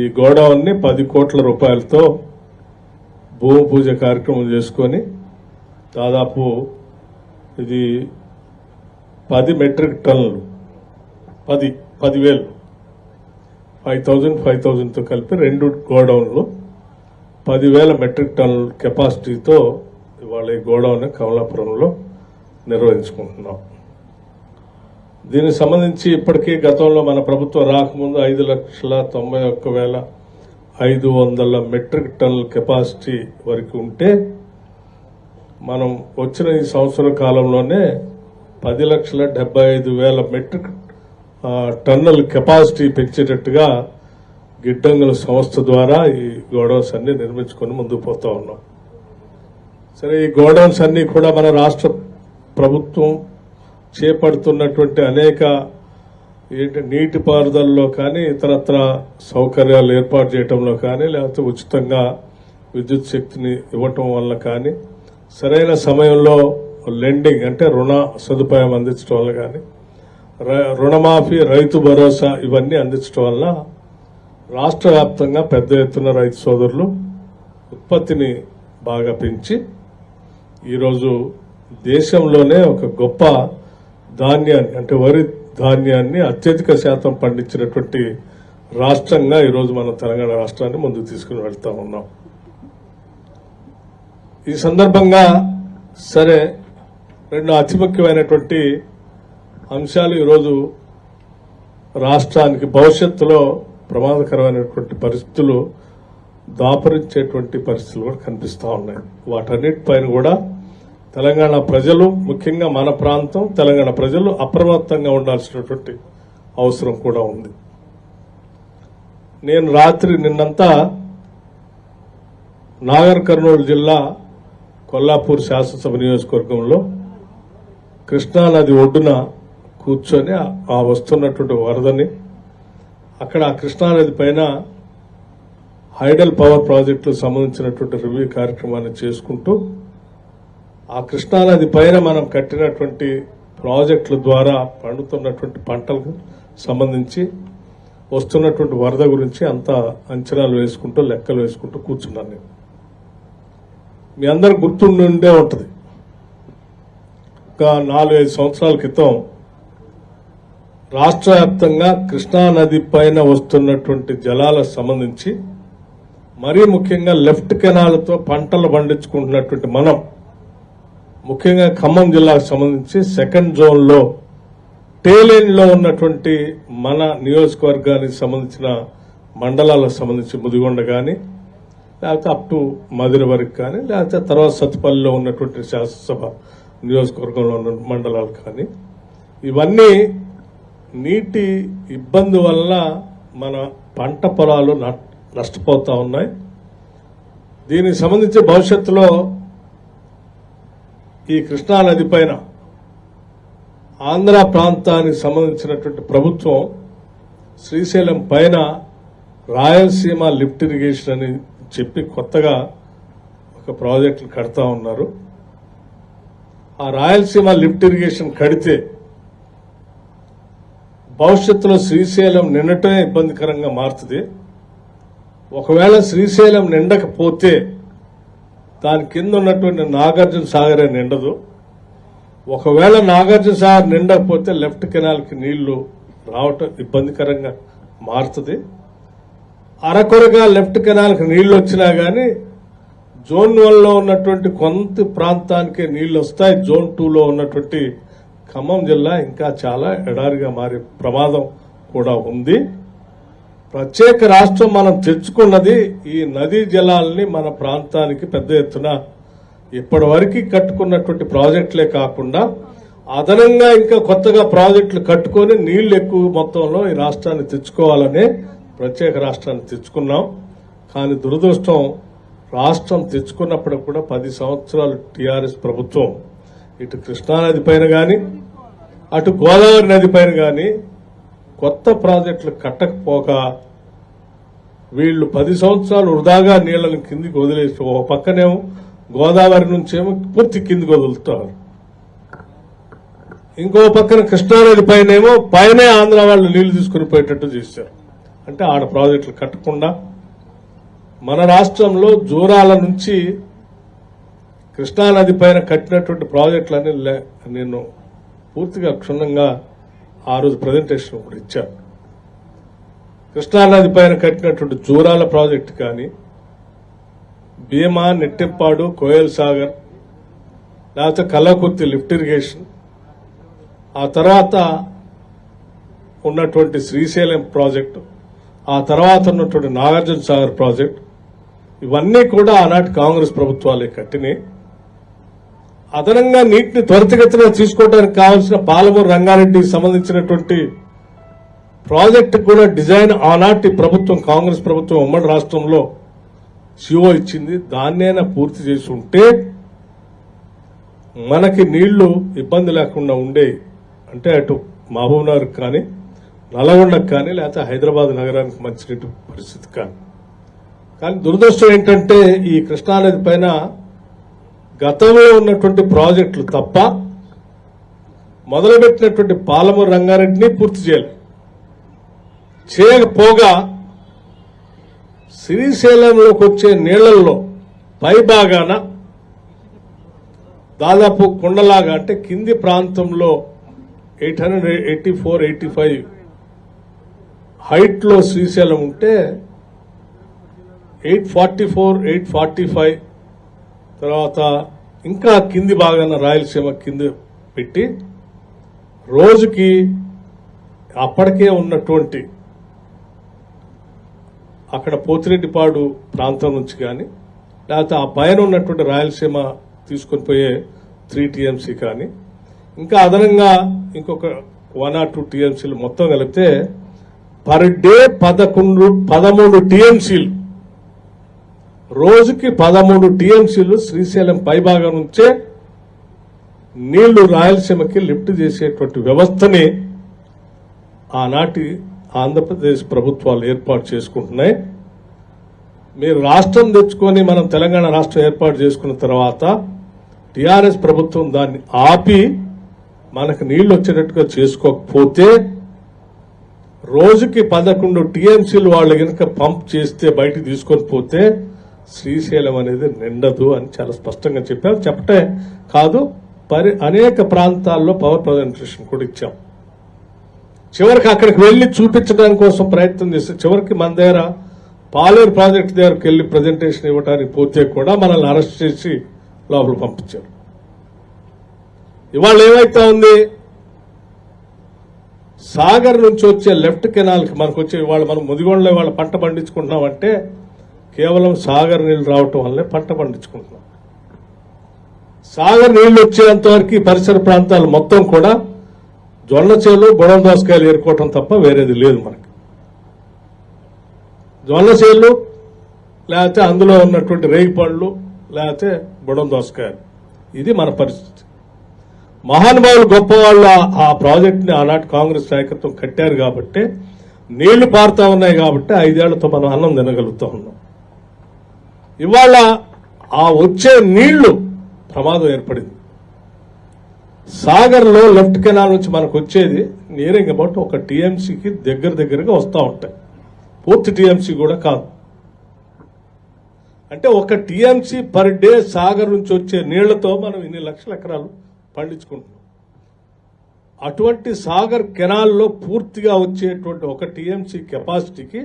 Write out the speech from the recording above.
ఈ గోడౌన్ని పది కోట్ల రూపాయలతో భూమి పూజ కార్యక్రమం చేసుకొని దాదాపు ఇది పది మెట్రిక్ టన్నులు పది పదివేలు ఫైవ్ థౌజండ్ ఫైవ్ థౌజండ్తో కలిపి రెండు గోడౌన్లు పదివేల మెట్రిక్ టన్నుల కెపాసిటీతో ఇవాళ ఈ గోడౌన్ కమలాపురంలో నిర్వహించుకుంటున్నాం. దీనికి సంబంధించి ఇప్పటికీ గతంలో మన ప్రభుత్వం రాకముందు ఐదు లక్షల తొంభై ఒక్క వేల ఐదు వందల మెట్రిక్ టన్నుల కెపాసిటీ వరకు ఉంటే మనం వచ్చిన ఈ సంవత్సర కాలంలోనే పది లక్షల డెబ్బై ఐదు వేల మెట్రిక్ టన్నుల కెపాసిటీ పెంచేటట్టుగా గిడ్డంగుల సంస్థ ద్వారా ఈ గోడౌన్స్ అన్ని నిర్మించుకొని ముందుకు పోతా ఉన్నాం. సరే ఈ గోడౌన్స్ అన్ని కూడా మన రాష్ట్ర ప్రభుత్వం చేపడుతున్నటువంటి అనేక ఏంటి నీటిపారుదలలో కానీ ఇతరత్ర సౌకర్యాలు ఏర్పాటు చేయడంలో కానీ లేకపోతే ఉచితంగా విద్యుత్ శక్తిని ఇవ్వటం వల్ల కానీ సరైన సమయంలో లెండింగ్ అంటే రుణ సదుపాయం అందించడం వల్ల కానీ ర- రుణమాఫీ రైతు భరోసా ఇవన్నీ అందించడం వల్ల రాష్ట్ర వ్యాప్తంగా పెద్ద ఎత్తున రైతు సోదరులు ఉత్పత్తిని బాగా పెంచి ఈరోజు దేశంలోనే ఒక గొప్ప ధాన్యాన్ని అంటే వరి ధాన్యాన్ని అత్యధిక శాతం పండించినటువంటి రాష్ట్రంగా ఈరోజు మన తెలంగాణ రాష్ట్రాన్ని ముందుకు తీసుకుని వెళ్తా ఉన్నాం. ఈ సందర్భంగా సరే రెండు అతి ముఖ్యమైనటువంటి అంశాలు ఈరోజు రాష్ట్రానికి భవిష్యత్తులో ప్రమాదకరమైనటువంటి పరిస్థితులు దాపరించేటువంటి పరిస్థితులు కూడా కనిపిస్తూ ఉన్నాయి. వాటన్నిటిపైన కూడా తెలంగాణ ప్రజలు ముఖ్యంగా మన ప్రాంతం తెలంగాణ ప్రజలు అప్రమత్తంగా ఉండాల్సినటువంటి అవసరం కూడా ఉంది. నేను రాత్రి నిన్నంతా నాగర్ కర్నూలు జిల్లా కొల్లాపూర్ శాసనసభ నియోజకవర్గంలో కృష్ణానది ఒడ్డున కూర్చొని ఆ- వస్తున్నటువంటి వరదని అక్కడ ఆ కృష్ణానది పైన హైడల్ పవర్ ప్రాజెక్టుకు సంబంధించినటువంటి రివ్యూ కార్యక్రమాన్ని చేసుకుంటూ ఆ కృష్ణానది పైన మనం కట్టినటువంటి ప్రాజెక్టుల ద్వారా పండుతున్నటువంటి పంటలకు సంబంధించి వస్తున్నటువంటి వరద గురించి అంతా అంచనాలు వేసుకుంటూ లెక్కలు వేసుకుంటూ కూర్చున్నాను నేను. మీ అందరు గుర్తుండే ఉంటుంది. ఒక నాలుగైదు సంవత్సరాల క్రితం రాష్ట్ర వ్యాప్తంగా కృష్ణానది పైన వస్తున్నటువంటి జలాలకు సంబంధించి మరీ ముఖ్యంగా లెఫ్ట్ కెనాలతో పంటలు పండించుకుంటున్నటువంటి మనం ముఖ్యంగా ఖమ్మం జిల్లాకు సంబంధించి సెకండ్ జోన్లో టేలెన్లో ఉన్నటువంటి మన నియోజకవర్గానికి సంబంధించిన మండలాలకు సంబంధించి ముదిగొండ కానీ లేకపోతే అప్ టు మధుర వరకు కానీ లేకపోతే తర్వాత సత్తుపల్లిలో ఉన్నటువంటి శాసనసభ నియోజకవర్గంలో ఉన్న మండలాలు కానీ ఇవన్నీ నీటి ఇబ్బంది వల్ల మన పంట పొలాలు నట్- నష్టపోతా ఉన్నాయి. దీనికి సంబంధించి భవిష్యత్తులో ఈ కృష్ణానది పైన ఆంధ్ర ప్రాంతానికి సంబంధించినటువంటి ప్రభుత్వం శ్రీశైలం పైన రాయలసీమ లిఫ్ట్ ఇరిగేషన్ అని చెప్పి కొత్తగా ఒక ప్రాజెక్టులు కడతా ఉన్నారు. ఆ రాయలసీమ లిఫ్ట్ ఇరిగేషన్ కడితే భవిష్యత్తులో శ్రీశైలం నిండటమే ఇబ్బందికరంగా మారుతుంది. ఒకవేళ శ్రీశైలం నిండకపోతే దాని కింద ఉన్నటువంటి నాగార్జున సాగరే నిండదు. ఒకవేళ నాగార్జున సాగర్ నిండకపోతే లెఫ్ట్ కెనాల్కి నీళ్ళు రావటం ఇబ్బందికరంగా మారుతుంది. అరకొరగా లెఫ్ట్ కెనాల్కి నీళ్ళు వచ్చినా కానీ జోన్ వన్లో ఉన్నటువంటి కొంత ప్రాంతానికి నీళ్ళు వస్తాయి. జోన్ టూలో ఉన్నటువంటి ఖమ్మం జిల్లా ఇంకా చాలా ఎడారిగా మారే ప్రమాదం కూడా ఉంది. ప్రత్యేక రాష్ట్రం మనం తెచ్చుకున్నది ఈ నదీ జలాల్ని మన ప్రాంతానికి పెద్ద ఎత్తున ఇప్పటివరకు కట్టుకున్నటువంటి ప్రాజెక్టులే కాకుండా అదనంగా ఇంకా కొత్తగా ప్రాజెక్టులు కట్టుకొని నీళ్ళు ఎక్కువ మొత్తంలో ఈ రాష్ట్రాన్ని తెచ్చుకోవాలనే ప్రత్యేక రాష్ట్రాన్ని తెచ్చుకున్నాం. కానీ దురదృష్టం రాష్ట్రం తెచ్చుకున్నప్పుడు కూడా పది సంవత్సరాలు టీఆర్ఎస్ ప్రభుత్వం. ఇటు కృష్ణానది పైన కానీ అటు గోదావరి నది పైన కానీ కొత్త ప్రాజెక్టులు కట్టకపోక వీళ్ళు పది సంవత్సరాలు వృధాగా నీళ్ళను కిందికి వదిలేసి ఒక పక్కనేమో గోదావరి నుంచేమో పూర్తి కిందికి వదులుతారు ఇంకో పక్కన కృష్ణానది పైనేమో పైనే ఆంధ్ర వాళ్ళు నీళ్ళు తీసుకుని పోయేటట్టు చేశారు. అంటే ఆడ ప్రాజెక్టులు కట్టకుండా మన రాష్ట్రంలో జూరాల నుంచి కృష్ణానది పైన కట్టినటువంటి ప్రాజెక్టులన్నీ లే- నేను పూర్తిగా క్షుణ్ణంగా ఆ రోజు ప్రజెంటేషన్ కూడా ఇచ్చారు. కృష్ణానది పైన కట్టినటువంటి జూరాల ప్రాజెక్టు కానీ భీమా నెట్టెప్పాడు కోయల్ సాగర్ లేకపోతే కల్లకుర్తి లిఫ్ట్ ఇరిగేషన్ ఆ తర్వాత ఉన్నటువంటి శ్రీశైలం ప్రాజెక్టు ఆ తర్వాత ఉన్నటువంటి నాగార్జున సాగర్ ప్రాజెక్ట్ ఇవన్నీ కూడా ఆనాటి కాంగ్రెస్ ప్రభుత్వాలే కట్టినాయి. అదనంగా నీటిని త్వరితగతిన తీసుకోవడానికి కావాల్సిన పాలమూరు రంగారెడ్డికి సంబంధించినటువంటి ప్రాజెక్టు కూడా డిజైన్ ఆనాటి ప్రభుత్వం కాంగ్రెస్ ప్రభుత్వం ఉమ్మడి రాష్ట్రంలో సిఓ ఇచ్చింది. దాన్నేనా పూర్తి చేసి ఉంటే మనకి నీళ్ళు ఇబ్బంది లేకుండా ఉండే అంటే అటు మహబూబ్నగర్ కానీ నల్గొండకు కానీ లేకపోతే హైదరాబాద్ నగరానికి మంచినీటి పరిస్థితి కానీ. కానీ దురదృష్టం ఏంటంటే ఈ కృష్ణానది పైన గతంలో ఉన్నటువంటి ప్రాజెక్టులు తప్ప మొదలుపెట్టినటువంటి పాలమూరు రంగారెడ్డిని పూర్తి చేయాలి చేయకపోగా శ్రీశైలంలోకి వచ్చే నీళ్ళలో పై భాగాన దాదాపు కుండలాగా అంటే కింది ప్రాంతంలో eight hundred eighty four eighty five హైట్లో శ్రీశైలం ఉంటే eight forty four eight forty five తర్వాత ఇంకా కింది భాగాన రాయలసీమ కింద పెట్టి రోజుకి అప్పటికే ఉన్నటువంటి అక్కడ పోతిరెడ్డిపాడు ప్రాంతం నుంచి కానీ లేకపోతే ఆ పైన ఉన్నటువంటి రాయలసీమ తీసుకొని పోయే త్రీ టీఎంసీ కానీ ఇంకా అదనంగా ఇంకొక వన్ ఆర్ టూ టీఎంసీలు మొత్తం కలిపితే పర్ డే పదకొండు పదమూడు టీఎంసీలు రోజుకి పదమూడు టీఎంసీలు శ్రీశైలం పైభాగం నుంచే నీళ్ళు రాయలసీమకి లిఫ్ట్ చేసేటువంటి వ్యవస్థని ఆనాటి ఆంధ్రప్రదేశ్ ప్రభుత్వాలు ఏర్పాటు చేసుకుంటున్నాయి. మీరు రాష్ట్రం తెచ్చుకొని మనం తెలంగాణ రాష్ట్రం ఏర్పాటు చేసుకున్న తర్వాత టీఆర్ఎస్ ప్రభుత్వం దాన్ని ఆపి మనకు నీళ్ళు వచ్చేటట్టుగా చేసుకోకపోతే రోజుకి పదకొండు టీఎంసీలు వాళ్ళు కనుక పంప్ చేస్తే బయటికి తీసుకొని పోతే శ్రీశైలం అనేది నిండదు అని చాలా స్పష్టంగా చెప్పారు. చెప్పటే కాదు పరి అనేక ప్రాంతాల్లో పవర్ ప్రజెంటేషన్ కూడా ఇచ్చాం. చివరికి అక్కడికి వెళ్ళి చూపించడానికి కోసం ప్రయత్నం చేస్తే చివరికి మన దగ్గర పాలేరు ప్రాజెక్ట్ దగ్గరకు వెళ్ళి ప్రజెంటేషన్ ఇవ్వడానికి పోతే కూడా మనల్ని అరెస్ట్ చేసి లోపల పంపించారు. ఇవాళ ఏమైతా ఉంది? సాగర్ నుంచి వచ్చే లెఫ్ట్ కెనాల్కి మనకు వచ్చే ఇవాళ మనం ముదిగొండలో ఇవాళ పంట పండించుకుంటున్నామంటే కేవలం సాగర్ నీళ్ళు రావటం వల్లే పంట పండించుకుంటున్నాం. సాగర్ నీళ్ళు వచ్చేంత వరకు పరిసర ప్రాంతాలు మొత్తం కూడా జొన్న చేలు బుడం దోసకాయలు ఏరుకోవటం తప్ప వేరేది లేదు మనకి. జొన్న చేలు లేకపోతే అందులో ఉన్నటువంటి రేగి పళ్ళు లేకపోతే బుడం దోసకాయలు. ఇది మన పరిస్థితి. మహానుభావులు గొప్పవాళ్ళు ఆ- ప్రాజెక్ట్ని ఆనాటి కాంగ్రెస్ నాయకత్వం కట్టారు కాబట్టి నీళ్ళు పారుతా ఉన్నాయి కాబట్టి ఐదేళ్ళతో మనం అన్నం తినగలుగుతా ఉన్నాం. ఇవాళ ఆ వచ్చే నీళ్ళు ప్రమాదం ఏర్పడింది. సాగర్లో లెఫ్ట్ కెనాల్ నుంచి మనకు వచ్చేది నియరింగ్ అబౌట్ ఒక టీఎంసీకి దగ్గర దగ్గరగా వస్తూ ఉంటాయి. పూర్తి టీఎంసీ కూడా కాదు. అంటే ఒక టీఎంసీ పర్ డే సాగర్ నుంచి వచ్చే నీళ్ళతో మనం ఇన్ని లక్షల ఎకరాలు పండించుకుంటున్నాం. అటువంటి సాగర్ కెనాల్లో పూర్తిగా వచ్చేటువంటి ఒక టీఎంసీ కెపాసిటీకి